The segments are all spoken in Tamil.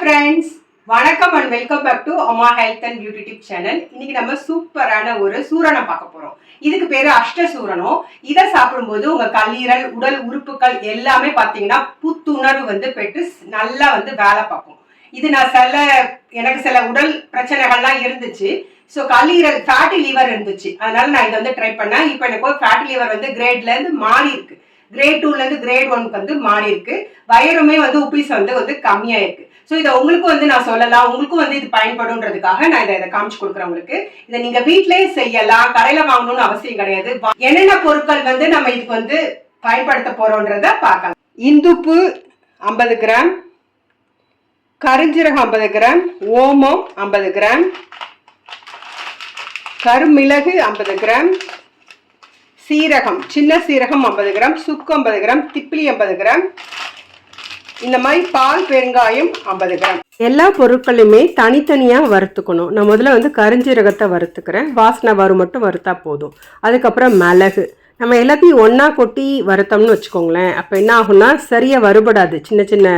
ஃப்ரெண்ட்ஸ் வணக்கம் அண்ட் வெல்கம் பேக் டு அம்மா health and beauty tip channel இன்னைக்கு நம்ம சூப்பரான ஒரு சூரணம் பார்க்க போறோம். இதுக்கு பேரு அஷ்ட சூரணம். இதை சாப்பிடும்போது உங்க கல்லீரல் உடல் உறுப்புகள் எல்லாமே பார்த்தீங்கன்னா புத்துணர்வு வந்து பெற்று நல்லா வந்து வேலை பார்க்கும். இது நான் சில எனக்கு சில உடல் பிரச்சனைகள்லாம் இருந்துச்சு. ஸோ கல்லீரல் ஃபேட்டி லிவர் இருந்துச்சு. அதனால நான் இதை வந்து ட்ரை பண்ணேன். இப்போ எனக்கு ஃபேட்டி லிவர் வந்து கிரேட்லேருந்து மாறி இருக்கு. கிரேட் டூலேருந்து கிரேட் ஒன்க்கு வந்து மாறி இருக்கு. வயிறுமே வந்து உப்பீஸ் வந்து வந்து கம்மியாக இருக்கு. ஸோ இதை உங்களுக்கும் வந்து நான் சொல்லலாம். உங்களுக்கும் வந்து இது பயன்படும்ன்றதுக்காக நான் இதை இதை காமிச்சு கொடுக்குறேன் உங்களுக்கு. இதை நீங்க வீட்டிலே செய்யலாம். கடையில வாங்கணும்னு அவசியம் கிடையாது. என்னென்ன பொருட்கள் வந்து நம்ம இதுக்கு வந்து பயன்படுத்த போகிறோன்றத பார்க்கலாம். இந்துப்பு ஐம்பது கிராம். கருஞ்சீரகம் ஐம்பது கிராம். ஓமம் ஐம்பது கிராம். கருமிளகு ஐம்பது கிராம். சீரகம் சின்ன சீரகம் ஐம்பது கிராம். சுக்கு ஐம்பது கிராம். திப்பிலி ஐம்பது கிராம். இந்த மாதிரி பால் பெருங்காயம் ஐம்பது கிராம். எல்லா பொருட்களையுமே தனித்தனியாக வறுத்துக்கணும். நான் முதல்ல வந்து கருஞ்சீரகத்தை வறுத்துக்கிறேன். வாசனை வரும் மட்டும் வறுத்தா போதும். அதுக்கப்புறம் மிளகு. நம்ம எல்லாத்தையும் ஒன்றா கொட்டி வறுத்தோம்னு வச்சுக்கோங்களேன். அப்போ என்ன ஆகும்னா சரியாக வறுபடாது. சின்ன சின்ன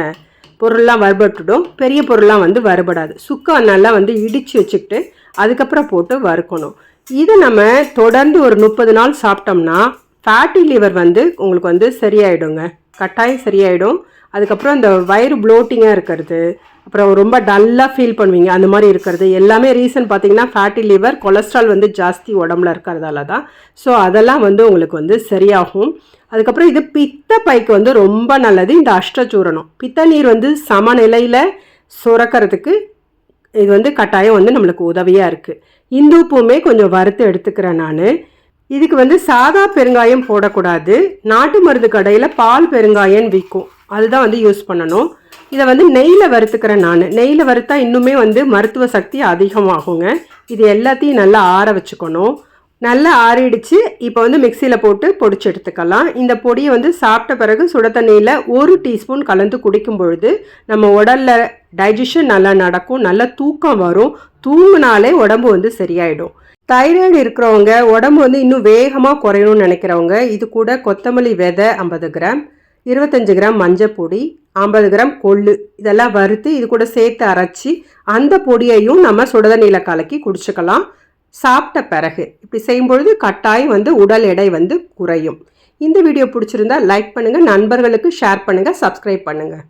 பொருள்லாம் வறுபட்டுடும். பெரிய பொருள்லாம் வந்து வறுபடாது. சுக்கம் நல்லா வந்து இடித்து வச்சுக்கிட்டு அதுக்கப்புறம் போட்டு வறுக்கணும். இதை நம்ம தொடர்ந்து ஒரு முப்பது நாள் சாப்பிட்டோம்னா ஃபேட்டி லிவர் வந்து உங்களுக்கு வந்து சரியாயிடுங்க. கட்டாயம் சரியாயிடும். அதுக்கப்புறம் இந்த வயிறு ப்ளோட்டிங்காக இருக்கிறது. அப்புறம் ரொம்ப டல்லாக ஃபீல் பண்ணுவீங்க. அந்த மாதிரி இருக்கிறது. எல்லாமே ரீசன் பார்த்தீங்கன்னா ஃபேட்டி லிவர் கொலஸ்ட்ரால் வந்து ஜாஸ்தி உடம்புல இருக்கிறதால தான். ஸோ அதெல்லாம் வந்து உங்களுக்கு வந்து சரியாகும். அதுக்கப்புறம் இது பித்த பைக்கு வந்து ரொம்ப நல்லது. இந்த அஷ்டச்சூரணம் பித்த நீர் வந்து சமநிலையில் சுரக்கிறதுக்கு இது வந்து கட்டாயம் வந்து நம்மளுக்கு உதவியாக இருக்குது இந்துப்புமே கொஞ்சம் வறுத்து எடுத்துக்கிறேன் நான். இதுக்கு வந்து சாதா பெருங்காயம் போடக்கூடாது. நாட்டு மருந்து கடையில் பால் பெருங்காயம் விற்கும் அதுதான் வந்து யூஸ் பண்ணணும். இதை வந்து நெய்யில் வறுத்துக்கிறேன் நான். நெய்யில் வறுத்தா இன்னுமே வந்து மருத்துவ சக்தி அதிகமாகுங்க. இது எல்லாத்தையும் நல்லா ஆற வச்சுக்கணும். நல்லா ஆறிடுச்சு. இப்போ வந்து மிக்சியில் போட்டு பொடிச்சு எடுத்துக்கலாம். இந்த பொடியை வந்து சாப்பிட்ட பிறகு சுட தண்ணியில் ஒரு டீஸ்பூன் கலந்து குடிக்கும் பொழுது நம்ம உடலில் டைஜஷன் நல்லா நடக்கும். நல்லா தூக்கம் வரும். தூங்கினாலே உடம்பு வந்து சரியாயிடும். தைராய்டு இருக்கிறவங்க உடம்பு வந்து இன்னும் வேகமாக குறையணும்னு நினைக்கிறவங்க இது கூட கொத்தமல்லி விதை ஐம்பது கிராம் இருபத்தஞ்சு கிராம் மஞ்சள் பொடி ஐம்பது கிராம் கொள்ளு இதெல்லாம் வறுத்து இது கூட சேர்த்து அரைச்சி அந்த பொடியையும் நம்ம சுடுதண்ணியில் கலக்கி குடிச்சுக்கலாம். சாப்பிட்ட பிறகு இப்படி செய்யும்பொழுது கட்டாயம் வந்து உடல் எடை வந்து குறையும். இந்த வீடியோ பிடிச்சிருந்தா லைக் பண்ணுங்கள் நண்பர்களுக்கு ஷேர் பண்ணுங்கள் சப்ஸ்கிரைப் பண்ணுங்கள்